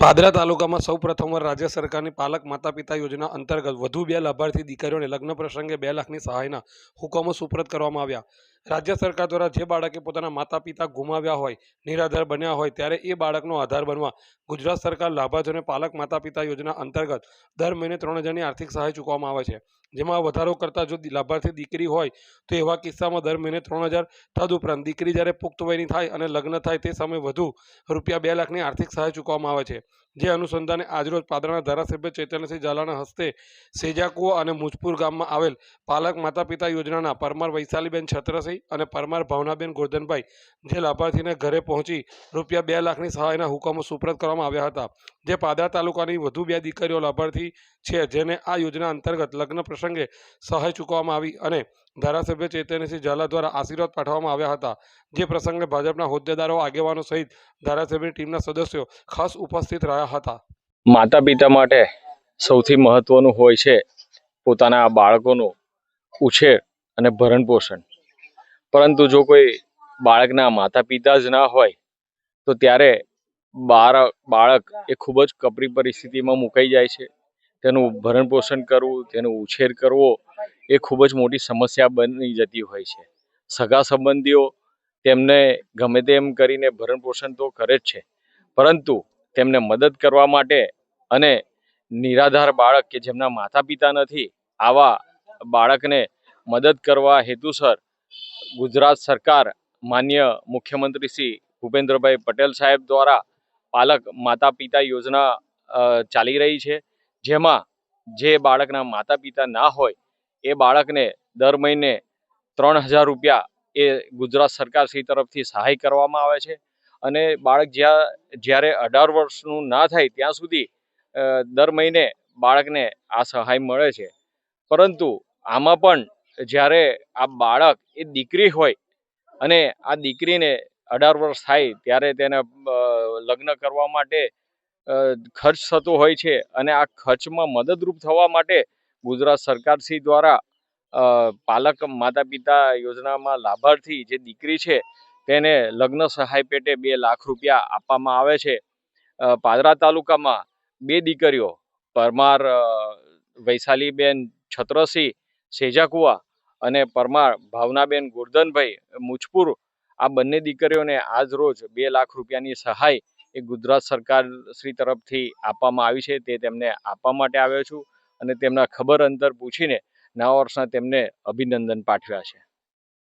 પાદરા તાલુકામાં સૌ પ્રથમવાર રાજ્ય સરકારની પાલક માતા પિતા યોજના અંતર્ગત વધુ બે લાભાર્થી દીકરીઓને લગ્ન પ્રસંગે બે લાખની સહાયના હુકમો સુપ્રત કરવામાં આવ્યા. રાજ્ય સરકાર દ્વારા જે બાળકે પોતાના માતા પિતા ગુમાવ્યા હોય, નિરાધાર બન્યા હોય, ત્યારે એ બાળકનો આધાર બનવા ગુજરાત સરકાર લાભાર્થીઓને પાલક માતા પિતા યોજના અંતર્ગત દર મહિને ત્રણ હજારની આર્થિક સહાય ચૂકવવામાં આવે છે. જેમાં વધારો કરતાં જો લાભાર્થી દીકરી હોય, તો એવા કિસ્સામાં દર મહિને ત્રણ હજાર તદુપરાંત દીકરી જ્યારે પુખ્ત વયની થાય અને લગ્ન થાય તે સમયે વધુ રૂપિયા બે લાખની આર્થિક સહાય ચૂકવવામાં આવે છે. જે અનુસંધાને આજરોજ પાદરાના ધારાસભ્ય ચૈતન્યસિંહ ઝાલાના હસ્તે સેજાકુવા અને મુજપુર ગામમાં આવેલ પાલક માતા પિતા યોજનાના પરમાર વૈશાલીબેન છત્રસિંહ અને પરમાર ભાવનાબેન ગોરધનભાઈ, જે લાભાર્થીને ઘરે પહોંચી રૂપિયા બે લાખની સહાયના હુકમો સુપ્રત કરવામાં આવ્યા હતા. જે પાદરા તાલુકાની વધુ બે દીકરીઓ લાભાર્થી છે, જેને આ યોજના અંતર્ગત લગ્ન પ્રસંગે સહાય ચૂકવવામાં આવી અને ધારાસભ્ય ચૈતન્યસિંહ ઝાલા દ્વારા આશીર્વાદ પાઠવવામાં આવ્યા હતા. જે પ્રસંગે ભાજપના હોદ્દેદારો, આગેવાનો સહિત ધારાસભ્યની ટીમના સદસ્યો ખાસ ઉપસ્થિત રહ્યા હતા. માતા પિતા માટે સૌથી મહત્વનું હોય છે પોતાના બાળકોનું ઉછેર અને ભરણ પોષણ પરંતુ જો કોઈ બાળકના માતા પિતા જ ના હોય, તો ત્યારે બાળક બાળક એ ખૂબ જ કપરી પરિસ્થિતિમાં મુકાઈ જાય છે. તેનું ભરણ પોષણ કરવું, તેનો ઉછેર કરવો એ ખૂબ જ મોટી સમસ્યા બની જતી હોય છે. સગા સંબંધીઓ તેમને ગમે તેમ કરીને ભરણ પોષણ તો કરે જ છે, પરંતુ તેમને મદદ કરવા માટે અને નિરાધાર બાળક કે જેમના માતા પિતા નથી, આવા બાળકને મદદ કરવા હેતુસર ગુજરાત સરકાર માન્ય મુખ્યમંત્રી શ્રી ભૂપેન્દ્રભાઈ પટેલ સાહેબ દ્વારા પાલક માતા પિતા યોજના ચાલી રહી છે, જેમાં જે બાળકના માતા પિતા ના હોય એ બાળકને દર મહિને ત્રણ હજાર રૂપિયા એ ગુજરાત સરકાર શ્રી તરફથી સહાય કરવામાં આવે છે. અને બાળક જ્યાં, જ્યારે અઢાર વર્ષનું ના થાય ત્યાં સુધી દર મહિને બાળકને આ સહાય મળે છે. પરંતુ આમાં પણ જ્યારે આ બાળક, એ દીકરી હોય અને આ દીકરીને અઢાર વર્ષ થાય ત્યારે તેને લગ્ન કરવા માટે ખર્ચ થતો હોય છે અને આ ખર્ચમાં મદદરૂપ થવા માટે ગુજરાત સરકારશ્રી દ્વારા પાલક માતા પિતા યોજનામાં લાભાર્થી જે દીકરી છે, તેને લગ્ન સહાય પેટે બે લાખ રૂપિયા આપવામાં આવે છે. પાદરા તાલુકામાં બે દીકરીઓ, પરમાર વૈશાલીબેન છત્રસિંહ સેજાકુવા અને પરમાર ભાવનાબેન ગોરધનભાઈ મુજપુર, આ બંને દીકરીઓને આજ રોજ બે લાખ રૂપિયાની સહાય એ ગુજરાત સરકાર શ્રી તરફથી આપવામાં આવી છે. તે તેમને આપવા માટે આવ્યો છું. અને તેમના ખબર અંતર પૂછીને નવા વર્ષના તેમને અભિનંદન પાઠવ્યા છે.